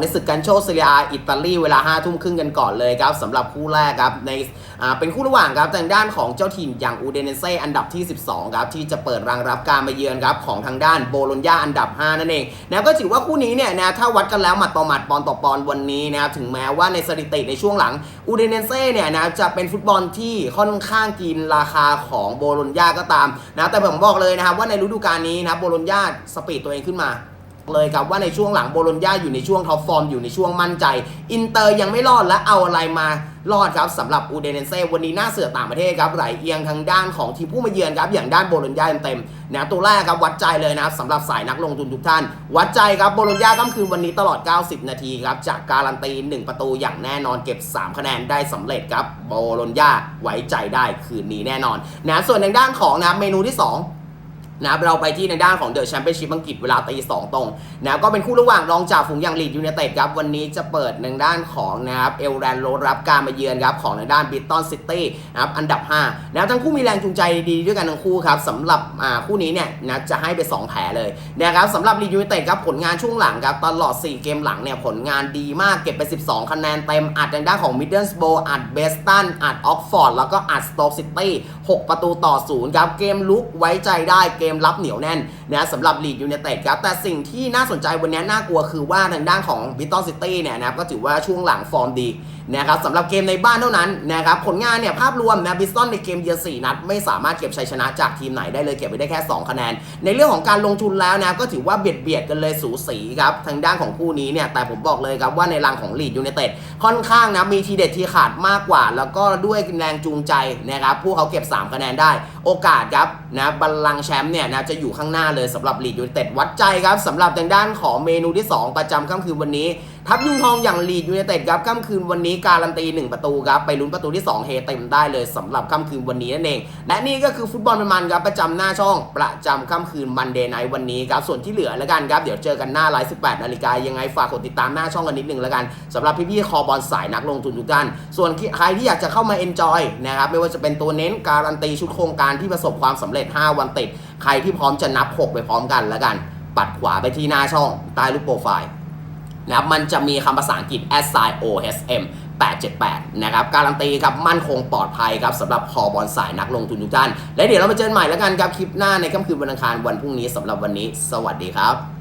ในศึกกันโชเซเรียอาอิตาลีเวลา5ทุ่มครึ่งกันก่อนเลยครับสำหรับคู่แรกครับในเป็นคู่ระหว่างครับทางด้านของเจ้าถิ่นอย่างอูเดเนเซอันดับที่ 12ครับที่จะเปิดรางรับการมาเยือนครับของทางด้านโบโลญญาอันดับ 5 นั่นเองนะก็ถือว่าคู่นี้เนี่ยนะถ้าวัดกันแล้วหมัดต่อหมัดปอนต่อปอนวันนี้นะครับถึงแม้ว่าในสถิติในช่วงหลังอูเดเนเซเนี่ยนะจะเป็นฟุตบอลที่ค่อนข้างกินราคาของโบโลญญาก็ตามนะแต่ผมบอกเลยนะครับว่าในฤดูกาลนี้นะโบโลญญาสปีดตัวเองขึ้นมา เลยครับว่าในช่วงหลังโบโลญญาอยู่ในช่วงท็อปฟอร์มอยู่ในช่วงมั่นใจ อินเตอร์ยังไม่รอดและเอาอะไรมารอดครับสำหรับอูเดเนเซ่วันนี้หน้าเสือต่างประเทศครับไหลเอียงทางด้านของทีมผู้มาเยือนครับอย่างด้านโบโลญญาเต็มๆนะตัวแรกครับวัดใจเลยนะครับสำหรับสายนักลงทุนทุกท่าน วัดใจครับโบโลญญาค่ำคืนวันนี้ตลอด 90 นาทีครับจากการันตี 1 ประตูอย่างแน่นอนเก็บ 3 คะแนนได้สำเร็จครับโบโลญญาไว้ใจได้คืนนี้แน่นอนนะส่วนทางด้านของนะเมนูที่ 2 นะเราไปที่ในด้านของเดอะแชมเปี้ยนชิพอังกฤษเวลาตีสองตรงนะก็เป็นคู่ระหว่างรองจ่าฝูงอย่างลีดยูไนเต็ดครับ วันนี้จะเปิดในด้านของนะครับเอลแรนโรดรับการมาเยือนครับ ของในด้านบิตตันซิตี้นะครับอันดับ 5 นะทั้งคู่มีแรงจูงใจดีด้วยกันทั้งคู่ครับสำหรับอ่าคู่นี้เนี่ยนะจะให้ไป 2 แผลเลยนะครับสำหรับลีดยูไนเต็ดครับผลงานช่วงหลังครับตลอด 4 เกมหลังเนี่ยผลงานดีมากเก็บไป 12 คะแนนเต็มอัดทางด้านของมิดเดิลสโบอัดเบสตันอัดออกฟอร์ดแล้วก็อัดสโต๊กซิตี้6ประตูต่อศูนย์ครับเกมลุกไว้ใจได้เกมรับเหนียวแน่นนะสำหรับลีดยู i นเต็ดครับแต่สิ่งที่น่าสนใจวันนี้น่ากลัวคือว่าทางด้านของบิตตันซิตี้เนี่ยนะครับก็ถือว่าช่วงหลังฟอร์มดีนะครับสำหรับเกมในบ้านเท่านั้นนะครับผลงานเนี่ยภาพรวมนะบิสตันในเกมเยือน4นัด ไม่สามารถเก็บชัยชนะจากทีมไหนได้เลยเก็บไปได้แค่ 2 คะแนน ในเรื่องของการลงทุนแล้วนะก็ถือว่าเบียดเบียดกันเลยสูสีครับทางด้านของคู่นี้เนี่ยแต่ผมบอกเลยครับว่าในรังของลีดยู i นเต็ดค่อนข้างนะมีทีเด็ดทีขาดมากกว่า แล้วก็ด้วยแรงจูงใจนะครับพวกเขาเก็บ 3 คะแนนได้ โอกาสครับนะบัลลังก์แชมป์เนี่ยนะจะอยู่ข้างหน้าเลยสำหรับลีดยู i นเต็ดวัดใจครับสำหรับทางด้านของเมนูที่ 2 ประจำค่ำคืนวันนี้ทัพยุงทองอย่างลีดยู i นเต็ดครับค่ำคืนวันนี้การันตี 1 ประตูครับไปลุ้นประตูที่ 2 เฮเต็มได้เลยสำหรับค่ำคืนวันนี้นั่นเอง และนี่ก็คือฟุตบอลมันๆครับประจำหน้าช่องประจำค่ำคืนมันเดย์ไนท์วันนี้ครับส่วนที่เหลือแล้วกันครับเดี๋ยวเจอกันหน้าไลฟ์18นาฬิกายังไงฝากกดติดตามหน้าช่องกันนิดนึงแล้วกันสำหรับพี่ๆคอบอลสายนักลงทุนทุกท่านส่วนใครที่อยากจะเข้ามาเอนจอยนะครับไม่ว่าจะเป็นตัวเน้นการันตีชุดโครงการที่ประสบความสำเร็จ 5 วันติด ใครที่พร้อมจะนับ 6 ไปพร้อมกันแล้วกัน ปัดขวาไปที่หน้าช่องใต้รูปโปรไฟล์นะครับมันจะมีคำภาษาอังกฤษ s i o s m 878 นะครับ การันตีครับมั่นคงปลอดภัยครับสำหรับคอบอลสายนักลงทุนทุกท่าน และเดี๋ยวเรามาเจอกันใหม่แล้วกันครับคลิปหน้าในค่ำคืนวันอังคารวันพรุ่งนี้สำหรับวันนี้ สวัสดีครับ